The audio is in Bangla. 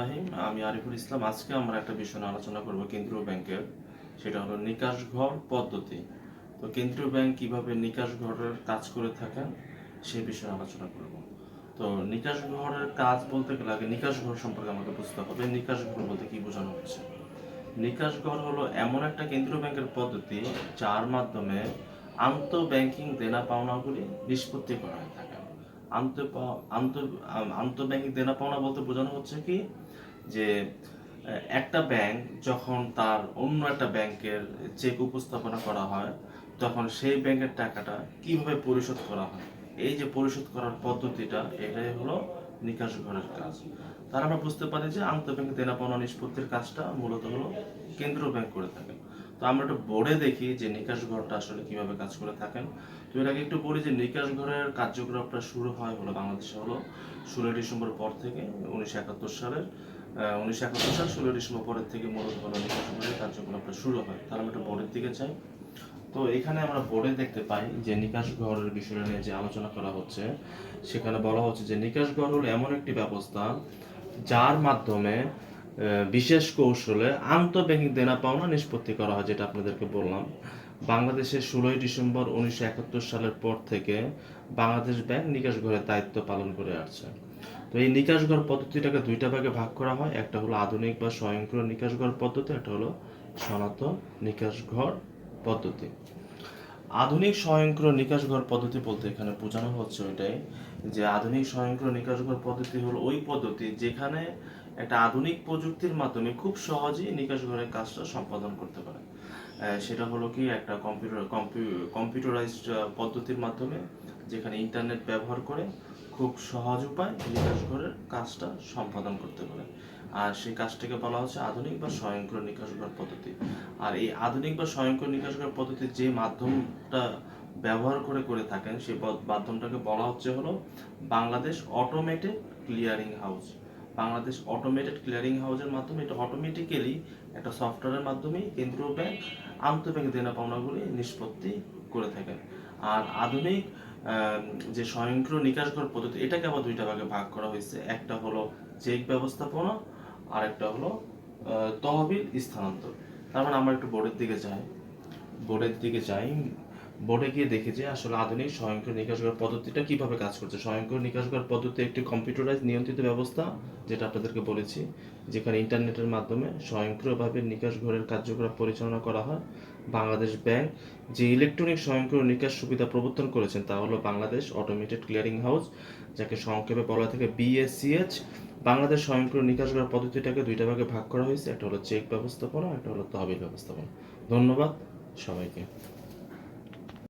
রাহিম, আমি আরিফুল ইসলাম। আজকে আমরা একটা বিষয় আলোচনা করব কেন্দ্রীয় ব্যাংকের, সেটা হলো নিকাশ ঘর পদ্ধতি। তো কেন্দ্রীয় ব্যাংক কীভাবে নিকাশ ঘরের কাজ করে থাকেন সেই বিষয়ে আলোচনা করব। তো নিকাশ ঘরের কাজ বলতে গেলে আগে নিকাশ ঘর সম্পর্কে আমাকে বুঝতে হবে। নিকাশ ঘর বলতে কি বোঝানো হচ্ছে? নিকাশ ঘর হলো এমন একটা কেন্দ্রীয় ব্যাংকের পদ্ধতি, যার মাধ্যমে আন্ত ব্যাংকিং দেনা পাওনাগুলি নিষ্পত্তি করা হয়ে থাকে। আন্ত আন্ত ব্যাংকিং দেনা পাওনা বলতে বোঝানো হচ্ছে কি? যে একটা ব্যাংক যখন তার অন্য একটা ব্যাংকের চেক উপস্থাপনা করা হয়, তখন সেই ব্যাংকের টাকাটা কীভাবে পরিশোধ করা হয়? এই যে পরিশোধ করার পদ্ধতিটা, এটাই হলো নিকাশ ঘরের কাজ। তার আমরা বুঝতে পারি যে আন্তঃব্যাংক দেনা পাওনা নিষ্পত্তির কাজটা মূলত হলো কেন্দ্রীয় ব্যাংক করে থাকেন তো আমরা একটু বোর্ডে দেখি যে নিকাশ ঘরটা আসলে কীভাবে কাজ করে থাকেন। তো এর আগে একটু বলি যে নিকাশ ঘরের কার্যকলাপটা শুরু হয় হলো বাংলাদেশে হলো ষোলোই ডিসেম্বর পর থেকে, উনিশশো একাত্তর সালের উনিশশো একাত্তর সাল ষোলোই ডিসেম্বর পরের থেকে মূলত হলো নিকাশ ঘরের কার্যকলাপটা শুরু হয়। তাহলে আমরা একটু বোর্ডের দিকে চাই তো এখানে আমরা বোর্ডে দেখতে পাই যে নিকাশ ঘরের বিষয় নিয়ে যে আলোচনা করা হচ্ছে, সেখানে বলা হচ্ছে যে নিকাশ ঘর হলো এমন একটি ব্যবস্থা যার মাধ্যমে বিশেষ কৌশলে আন্তঃব্যাংকিং দেনা পাওনা নিষ্পত্তি করা হয়, যেটা আপনাদেরকে বললাম। বাংলাদেশের ষোলোই ডিসেম্বর উনিশশো একাত্তর সালের পর থেকে বাংলাদেশ ব্যাংক নিকাশ ঘরের দায়িত্ব পালন করে আসছে। তো এই নিকাশ ঘর পদ্ধতিটাকে দুইটা ভাগে ভাগ করা হয়। একটা হলো আধুনিক বা স্বয়ংক্রিয় নিকাশ ঘর পদ্ধতি, একটা হলো সনাতন নিকাশ ঘর পদ্ধতি। আধুনিক স্বয়ংক্রিয় নিকাশ ঘর পদ্ধতি বলতে এখানে বোঝানো হচ্ছে ওইটাই যে আধুনিক স্বয়ংক্রিয় নিকাশ ঘর পদ্ধতি হলো ওই পদ্ধতি যেখানে একটা আধুনিক প্রযুক্তির মাধ্যমে খুব সহজেই নিকাশ ঘরের কাজটা সম্পাদন করতে পারে সেটা হলো কি, একটা কম্পিউটার কম্পিউটারাইজড পদ্ধতির মাধ্যমে যেখানে ইন্টারনেট ব্যবহার করে খুব সহজ উপায় নিকাশ ঘরের কাজটা সম্পাদন করতে পারে আর সেই কাজটাকে বলা হচ্ছে আধুনিক বা স্বয়ংক্রিয় নিকাশ ঘর পদ্ধতি। আর এই আধুনিক বা স্বয়ংক্রিয় নিকাশ ঘর পদ্ধতির যে মাধ্যমটা ব্যবহার করে করে থাকেন সেই মাধ্যমটাকে বলা হচ্ছে হলো Bangladesh automated clearing house Bangladesh automated clearing হাউসের মাধ্যমে এটা অটোমেটিক্যালি একটা সফটওয়্যারের মাধ্যমে কেন্দ্রীয় ব্যাংক আন্তঃব্যাংক দেনা পাওনাগুলি নিষ্পত্তি করে থাকেন। আর আধুনিক যে স্বয়ংক্রিয় নিকাশ ঘর পদ্ধতি, এটাকে আবার দুইটা ভাগে ভাগ করা হয়েছে। একটা হলো চেক ব্যবস্থাপনা আর একটা হলো তহবিল স্থানান্তর। তার মানে আমরা একটু বোর্ডের দিকে যাই। বোর্ডের দিকে যাই। বোর্ডে গিয়ে দেখি যে আসলে আধুনিক স্বয়ংক্রিয় নিকাশঘর পদ্ধতিটা কীভাবে কাজ করছে। স্বয়ংক্রিয় নিকাশঘর পদ্ধতি একটি কম্পিউটারাইজ নিয়ন্ত্রিত ব্যবস্থা, যেটা আপনাদেরকে বলেছি, যেখানে ইন্টারনেটের মাধ্যমে স্বয়ংক্রিয়ভাবে নিকাশ ঘরের কার্যকলাপ পরিচালনা করা হয়। বাংলাদেশ ব্যাংক যে ইলেকট্রনিক স্বয়ংক্রিয় নিকাশ সুবিধা প্রবর্তন করেছেন, তা হলো বাংলাদেশ অটোমেটেড ক্লিয়ারিং হাউস যাকে সংক্ষেপে বলা থাকে বিএসসিএচ বাংলাদেশ স্বয়ংক্রিয় নিকাশ ঘর পদ্ধতিটাকে দুইটা ভাগে ভাগ করা হয়েছে, একটা হলো চেক ব্যবস্থাপনা, একটা হলো তহবিল ব্যবস্থাপনা। ধন্যবাদ সবাইকে।